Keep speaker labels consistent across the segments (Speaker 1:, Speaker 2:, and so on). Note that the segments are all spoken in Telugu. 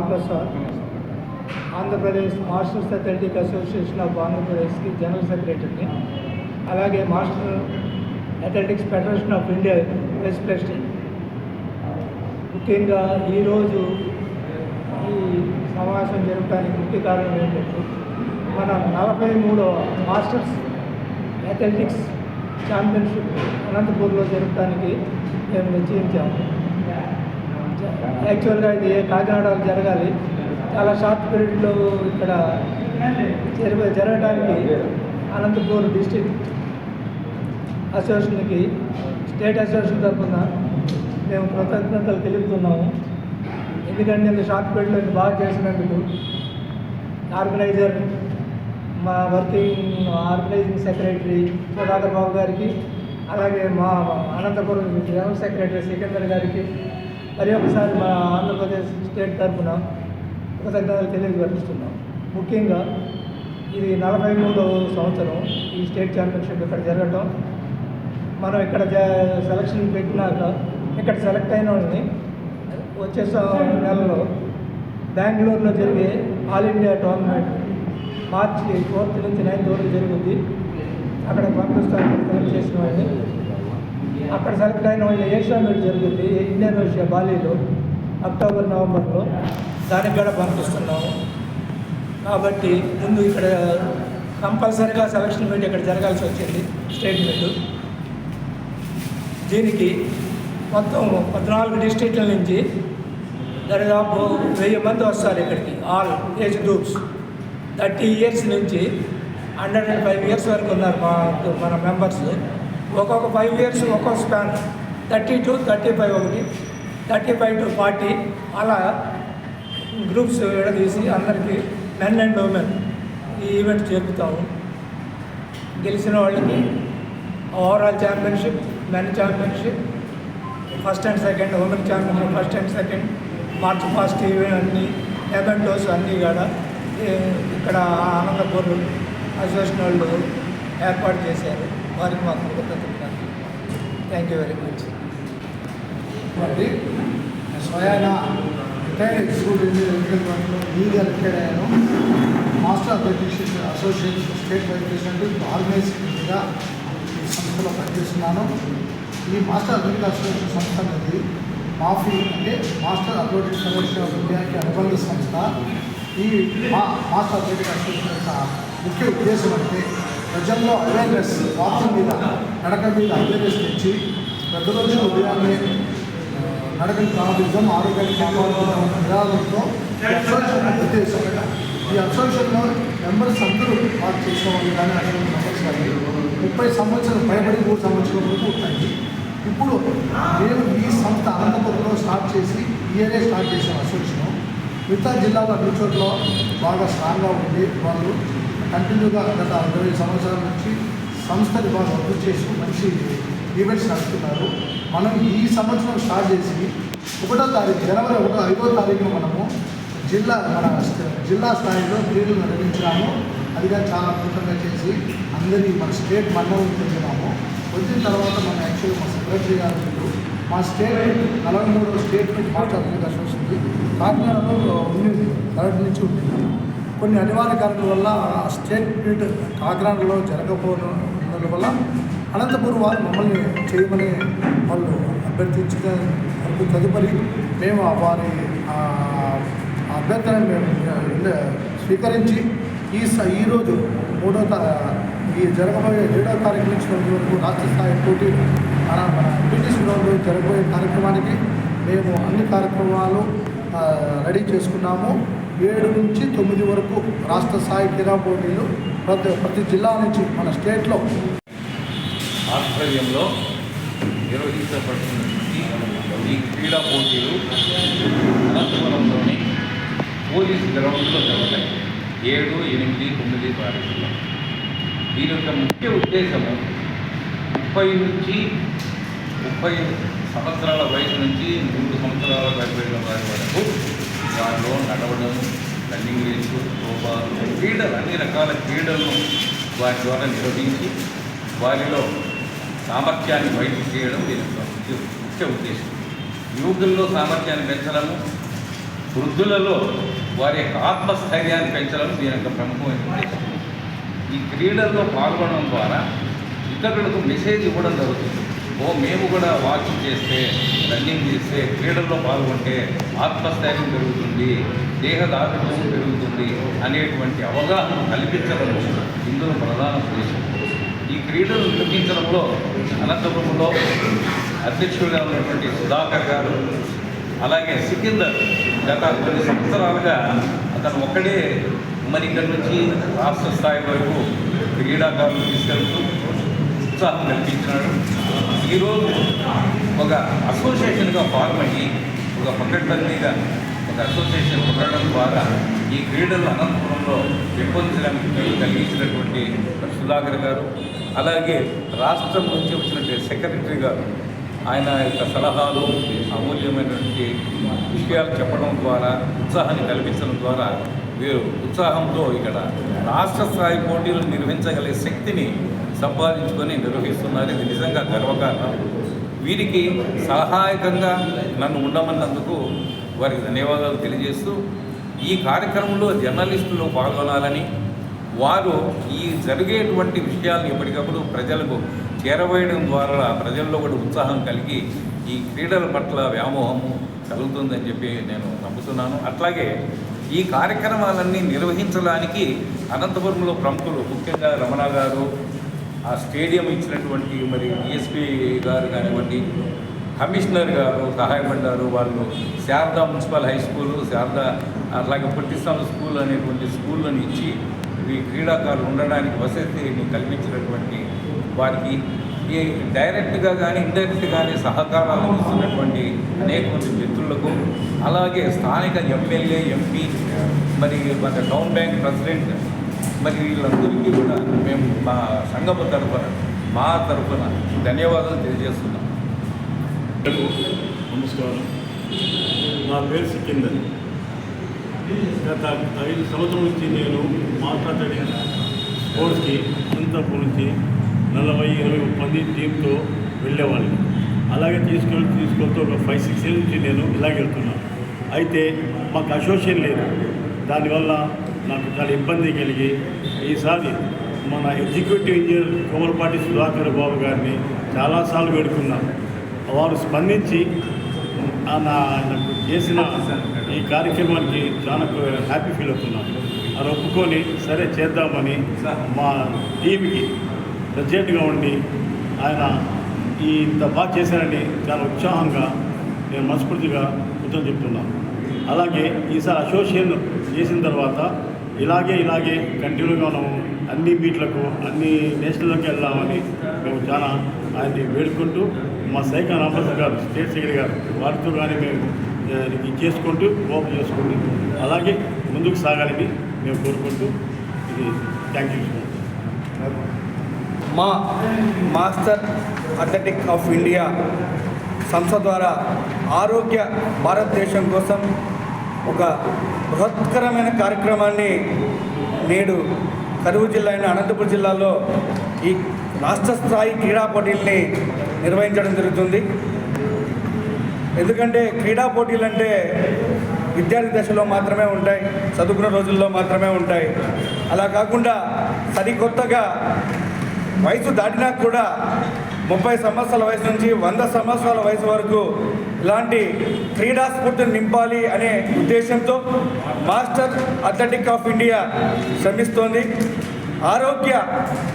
Speaker 1: Ramprasad. Andhra Pradesh masters athletic association of ఆంధ్రప్రదేశ్కి జనరల్ సెక్రటరీని. అలాగే master athletics federation of India vice president. ముఖ్యంగా ఈరోజు ఈ సమావేశం జరగడానికి ముఖ్య కారణం ఏంటంటే మన నలభై మూడవ మాస్టర్స్ అథ్లెటిక్స్ ఛాంపియన్షిప్ అనంతపూర్లో జరగడానికి మేము నిశ్చయించాము యాక్చువల్గా ఇది కాకినాడలో జరగాలి. చాలా షార్ట్ పీరియడ్లో ఇక్కడ జరగడానికి అనంతపూర్ డిస్టిక్ అసోసియేషన్కి స్టేట్ అసోసియేషన్ తరఫున మేము కృతజ్ఞతలు తెలుపుతున్నాము. ఎందుకంటే నేను షార్ట్ పీరియడ్లో బాగా చేసినందుకు ఆర్గనైజర్ మా working organising secretary Sudhakar Babu గారికి అలాగే మా అనంతపురం జనరల్ సెక్రటరీ సికిందర్ గారికి మరి ఒకసారి మా ఆంధ్రప్రదేశ్ స్టేట్ తరఫున కృతజ్ఞతలు తెలియజేస్తున్నాం ముఖ్యంగా ఇది నలభై మూడవ సంవత్సరం ఈ స్టేట్ ఛాంపియన్షిప్ ఇక్కడ జరగటం. మనం ఇక్కడ జ- సెలక్షన్ పెట్టినాక ఇక్కడ సెలెక్ట్ అయిన వాళ్ళని వచ్చే నెలలో బెంగళూరులో జరిగే all India tournament March fourth నుంచి నైన్త్ వరకు జరుగుద్ది. అక్కడ పంపిస్తాను సెలెక్ట్ చేసిన వాళ్ళని. అక్కడ సెలెక్ట్ అయిన వాళ్ళు ఏషియా మీట్ జరిగింది ఇండియన్ ఏషియా బాలీలో అక్టోబర్ నవంబర్లో. దానికి కూడా పంపిస్తున్నాము. కాబట్టి ముందు ఇక్కడ కంపల్సరీగా సెలక్షన్ మీట్ ఇక్కడ జరగాల్సి వచ్చింది స్టేట్ మీట్. దీనికి మొత్తం పద్నాలుగు డిస్ట్రిక్ట్ల నుంచి దరిదాపు వెయ్యి మంది వస్తారు ఇక్కడికి all age groups. Thirty years నుంచి హండ్రెడ్ అండ్ ఫైవ్ ఇయర్స్ వరకు ఉన్నారు మా మన మెంబర్స్. ఒక్కొక్క ఫైవ్ ఇయర్స్ ఒక్కొక్క span thirty to thirty five ఒకటి. థర్టీ ఫైవ్ టు ఫార్టీ అలా గ్రూప్స్ విడదీసి అందరికీ మెన్ అండ్ ఉమెన్ ఈ ఈవెంట్ జరుపుతాము గెలిచిన వాళ్ళకి overall championship men championship first and second women championship first and second March first event అన్ని ఎవెంటోస్ అన్నీ కూడా ఇక్కడ ఆనందపూర్ అసోసియేషన్ వాళ్ళు ఏర్పాటు చేశారు. వారికి మా కృతజ్ఞతలు థ్యాంక్ యూ వెరీ మచ్
Speaker 2: కాబట్టి స్వయాన retired executive engineer legal retired అయ్యాను. Master education association state education ఆర్గనైజేషన్గా ఈ సంస్థలో పనిచేస్తున్నాను. ఈ మాస్టర్ అథ్లెటిక్ అసోసియేషన్ సంస్థ అనేది మాఫీ అంటే మాస్టర్ అథ్లెటిక్ ఫెడరేషన్ ఆఫ్ ఇండియాకి అనుబంధ సంస్థ. ఈ మాస్టర్ అథ్లెటిక్ అసోసియేషన్ యొక్క ముఖ్య ఉద్దేశం అంటే ప్రజల్లో అవేర్నెస్ వాకింగ్ మీద నడక మీద అవేర్నెస్ తెచ్చి ప్రతిరోజు ఉదయాన్నే నడకని ప్రారంభించడం ఆరోగ్యాన్ని కాపాడుకోవడం నిరాదంతో ఈ అసోసియేషన్ ఉద్దేశం ఈ అసోసియేషన్లో మెంబర్స్ అందరూ వాక్ చేసుకోవాలి కానీ అసోసియేషన్ మెంబర్స్ కానీ ముప్పై సంవత్సరాలు భయపడి మూడు సంవత్సరాల వరకు ఉంటాయి. ఇప్పుడు నేను ఈ సంస్థ అనంతపురంలో స్టార్ట్ చేసి ఇయరే స్టార్ట్ చేసిన అసోసియేషన్ మిగతా జిల్లాలో అన్ని చోట్ల బాగా స్ట్రాంగ్గా ఉంది వాళ్ళు కంటిన్యూగా గత ఇరవై సంవత్సరాల నుంచి సంస్థని బాగా అభివృద్ధి చేసి మంచి ఈవెంట్స్ నడుపుతున్నారు. మనం ఈ సంవత్సరం స్టార్ట్ చేసి ఒకటో తారీఖు జనవరి ఒకటో ఐదో తారీఖున మనము జిల్లా మన జిల్లా స్థాయిలో క్రీడలు నిర్వహించినాము అది కానీ చాలా అద్భుతంగా చేసి అందరినీ మన స్టేట్ మన్నలు తెలియనాము వచ్చిన తర్వాత మన యాక్చువల్ మా సెక్రటరీ గారు మా స్టేట్ నలభై మూడో స్టేట్ నుంచి మాట్లాడుతుంది వస్తుంది. కాకినాడలో ఉంది నుంచి ఉంటుంది కొన్ని అనివార్య కారణాల వల్ల స్టేట్ మీట్ కాకినాడలో జరగకపోవడం వల్ల అనంతపురం వారు మమ్మల్ని చేయమని వాళ్ళు అభ్యర్థించిన వరకు తదుపరి మేము వారి అభ్యర్థనను మేము స్వీకరించి ఈ స ఈరోజు మూడో ఈ జరగబోయే ఏడో తారీఖు నుంచి వరకు రాష్ట్ర స్థాయి పోటీ మన బ్రిటిష్ గ్రౌండ్లో జరగబోయే కార్యక్రమానికి మేము అన్ని కార్యక్రమాలు రెడీ చేసుకున్నాము. ఏడు నుంచి తొమ్మిది వరకు రాష్ట్ర స్థాయి క్రీడా పోటీలు ప్రతి ప్రతి జిల్లా నుంచి మన స్టేట్లో.
Speaker 3: ఆధ్వర్యంలో నిర్వహించబడుతున్నటువంటి ఈ క్రీడా పోటీలు అనంతపురంలోని పోలీస్ గ్రౌండ్లో జరుగుతాయి. ఏడు ఎనిమిది తొమ్మిది తారీఖుల్లో. దీని యొక్క ముఖ్య ఉద్దేశము ముప్పై నుంచి ముప్పై సంవత్సరాల వయసు నుంచి మూడు సంవత్సరాల పైబడిన వారి వరకు దానిలో నడవడం రన్నింగ్ రేసు త్రోబాల్ క్రీడలు అన్ని రకాల క్రీడలను వారి ద్వారా నిర్వహించి వారిలో సామర్థ్యాన్ని బయటకు చేయడం దీని యొక్క ముఖ్య ముఖ్య ఉద్దేశం. యువకుల్లో సామర్థ్యాన్ని పెంచడము వృద్ధులలో వారి యొక్క ఆత్మస్థైర్యాన్ని పెంచడం దీని యొక్క ప్రముఖమైన ఉద్దేశం. ఈ క్రీడల్లో పాల్గొనడం ద్వారా ఇతరులకు మెసేజ్ ఇవ్వడం జరుగుతుంది. ఓ మేము కూడా వాకింగ్ చేస్తే రన్నింగ్ చేస్తే క్రీడల్లో పాల్గొంటే ఆత్మస్థైర్యం పెరుగుతుంది దేహ దారుణ్యం పెరుగుతుంది అనేటువంటి అవగాహన కల్పించడం ఇందులో ప్రధాన ఉద్దేశం. ఈ క్రీడలు నిర్మించడంలో అనంతపురంలో అధ్యక్షుడిగా ఉన్నటువంటి సుధాకర్ గారు అలాగే సికిందర్ గత కొన్ని సంవత్సరాలుగా అతను ఒక్కడే మరి ఇక్కడి నుంచి రాష్ట్ర స్థాయి వరకు క్రీడాకారులు తీసుకెళ్తూ ఉత్సాహం కల్పించినాడు. ఈరోజు ఒక అసోసియేషన్గా ఫార్మ్ అయ్యి ఒక పకడ్బందీగా ఒక అసోసియేషన్ ఉండడం ద్వారా ఈ క్రీడలు అనంతపురంలో పెంపొందించడానికి వీలు కలిగించినటువంటి సుధాకర్ గారు అలాగే రాష్ట్రం నుంచి వచ్చినటువంటి సెక్రటరీ గారు. ఆయన యొక్క సలహాలు అమూల్యమైనటువంటి విషయాలు చెప్పడం ద్వారా ఉత్సాహాన్ని కల్పించడం ద్వారా వీరు. ఉత్సాహంతో ఇక్కడ రాష్ట్ర స్థాయి పోటీలు నిర్వహించగలిగే శక్తిని సంపాదించుకొని నిర్వహిస్తున్నారు. ఇది నిజంగా గర్వకారణం. వీరికి సహాయకంగా నన్ను ఉండమన్నందుకు వారికి ధన్యవాదాలు తెలియజేస్తూ ఈ కార్యక్రమంలో జర్నలిస్టులు పాల్గొనాలని వారు ఈ జరిగేటువంటి విషయాలను ఎప్పటికప్పుడు ప్రజలకు చేరవేయడం ద్వారా ప్రజల్లో కూడా ఉత్సాహం కలిగి ఈ క్రీడల పట్ల వ్యామోహము కలుగుతుందని చెప్పి నేను నమ్ముతున్నాను. అట్లాగే ఈ కార్యక్రమాలన్నీ నిర్వహించడానికి అనంతపురంలో ప్రముఖులు ముఖ్యంగా రమణ గారు ఆ స్టేడియం ఇచ్చినటువంటి మరి డిఎస్పీ గారు కానివ్వండి కమిషనర్ గారు సహాయపడ్డారు వాళ్ళు Sharada municipal high school Sharada అట్లాగే పొట్టిస్తాన్ స్కూల్ అనేటువంటి స్కూళ్ళని ఇచ్చి ఈ క్రీడాకారులు ఉండడానికి వసతిని కల్పించినటువంటి వారికి ఈ డైరెక్ట్గా కానీ ఇండైరెక్ట్ కానీ సహకారాలు అందిస్తున్నటువంటి అనేక మంది మిత్రులకు అలాగే స్థానిక ఎమ్మెల్యే ఎంపీ మరి మన టౌన్ బ్యాంక్ ప్రెసిడెంట్ మరి వీళ్ళందరికీ కూడా మేము మా సంఘము తరఫున మా తరఫున ధన్యవాదాలు తెలియజేస్తున్నాం.
Speaker 4: నమస్కారం. నా పేరు సిక్కిందని గత ఐదు సంవత్సరం నుంచి నేను మాట్లాడే స్పోర్ట్స్కి అంతపు నుంచి నలభై ఇరవై మంది టీంతో వెళ్ళేవాళ్ళని అలాగే తీసుకెళ్ళి తీసుకెళ్తూ ఒక ఫైవ్ సిక్స్ ఇయర్స్ నుంచి నేను ఇలాగ వెళ్తున్నాను. అయితే మాకు అసోసియేషన్ లేదు. దానివల్ల నాకు చాలా ఇబ్బంది కలిగి ఈసారి మన ఎగ్జిక్యూటివ్ ఇంజనీర్ కోమలపాటి సుధాకర్ బాబు గారిని చాలాసార్లు వేడుకున్నాను. వారు స్పందించి నాకు చేసిన ఈ కార్యక్రమానికి చాలా హ్యాపీ ఫీల్ అవుతున్నాను. అది ఒప్పుకొని సరే చేద్దామని మా టీంకి ప్రెసిడెంట్గా ఉండి ఆయన ఈ ఇంత బాగా చేశారని చాలా ఉత్సాహంగా నేను మనస్ఫూర్తిగా కృతజ్ఞతలు చెప్తున్నాను అలాగే ఈసారి అసోసియేషన్ చేసిన తర్వాత ఇలాగే ఇలాగే కంటిన్యూగా మనము అన్ని బీట్లకు అన్ని నేషనల్లోకి వెళ్దామని మేము చాలా ఆయన్ని వేడుకుంటూ మా సైకా రామప్రసాద్ గారు స్టేట్ సెక్రటరీ గారు వారితో కానీ మేము ఇది చేసుకుంటూ ఓపెన్ చేసుకుంటూ అలాగే ముందుకు సాగాలని మేము కోరుకుంటూ ఇది థ్యాంక్ యూ
Speaker 5: మా మాస్టర్ అథ్లెటిక్ ఆఫ్ ఇండియా సంస్థ ద్వారా ఆరోగ్య భారతదేశం కోసం ఒక బృహత్కరమైన కార్యక్రమాన్ని నేడు కరువు జిల్లా అయిన అనంతపురం జిల్లాలో ఈ రాష్ట్ర స్థాయి క్రీడా పోటీల్ని నిర్వహించడం జరుగుతుంది. ఎందుకంటే క్రీడా పోటీలు అంటే విద్యార్థి దశలో మాత్రమే ఉంటాయి చదువుకున్న రోజుల్లో మాత్రమే ఉంటాయి. అలా కాకుండా సరికొత్తగా వయసు దాటినా కూడా ముప్పై సంవత్సరాల వయసు నుంచి వంద సంవత్సరాల వయసు వరకు ఇలాంటి క్రీడా స్ఫూర్తిని నింపాలి అనే ఉద్దేశంతో మాస్టర్ అథ్లెటిక్ ఆఫ్ ఇండియా శ్రమిస్తోంది. ఆరోగ్య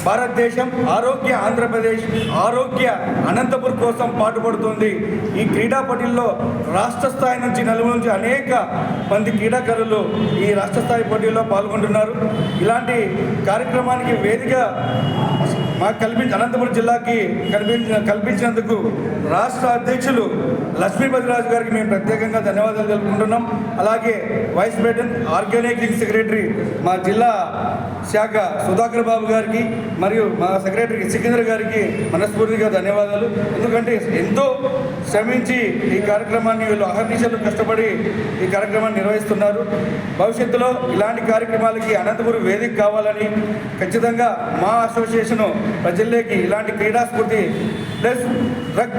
Speaker 5: భారతదేశం ఆరోగ్య ఆంధ్రప్రదేశ్ ఆరోగ్య అనంతపురం కోసం పాటుపడుతుంది. ఈ క్రీడా పోటీల్లో రాష్ట్ర స్థాయి నుంచి నలుగురు నుంచి అనేక మంది క్రీడాకారులు ఈ రాష్ట్ర స్థాయి పోటీల్లో పాల్గొంటున్నారు. ఇలాంటి కార్యక్రమానికి వేదిక మాకు కల్పించి అనంతపురం జిల్లాకి కల్పించిన కల్పించినందుకు రాష్ట్ర అధ్యక్షులు లక్ష్మీపతిరాజు గారికి మేము ప్రత్యేకంగా ధన్యవాదాలు తెలుపుకుంటున్నాం. అలాగే వైస్ ప్రెసిడెంట్ ఆర్గనైజింగ్ సెక్రటరీ మా జిల్లా శాఖ సుధాకర్ బాబు గారికి మరియు మా సెక్రటరీ సికింద్ర గారికి మనస్ఫూర్తిగా ధన్యవాదాలు. ఎందుకంటే ఎంతో శ్రమించి ఈ కార్యక్రమాన్ని వీళ్ళు అహర్నిశలు కష్టపడి ఈ కార్యక్రమాన్ని నిర్వహిస్తున్నారు. భవిష్యత్తులో ఇలాంటి కార్యక్రమాలకి అనంతపురం వేదిక కావాలని ఖచ్చితంగా మా అసోసియేషను ప్రజల్లోకి ఇలాంటి క్రీడాస్ఫూర్తి ప్లస్ డ్రగ్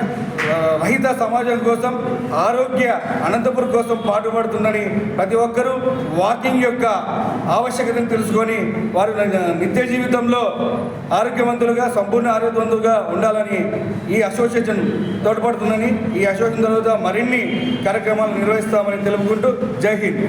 Speaker 5: రహిత సమాజం కోసం ఆరోగ్య అనంతపురం కోసం పాటుపడుతుందని ప్రతి ఒక్కరూ వాకింగ్ యొక్క ఆవశ్యకతను తెలుసుకొని వారు నిత్య జీవితంలో ఆరోగ్యవంతులుగా సంపూర్ణ ఆరోగ్యవంతులుగా ఉండాలని ఈ అసోసియేషన్ తోడ్పడుతుందని ఈ అసోసియేషన్ తర్వాత మరిన్ని కార్యక్రమాలు నిర్వహిస్తామని తెలుపుకుంటూ జై హింద్.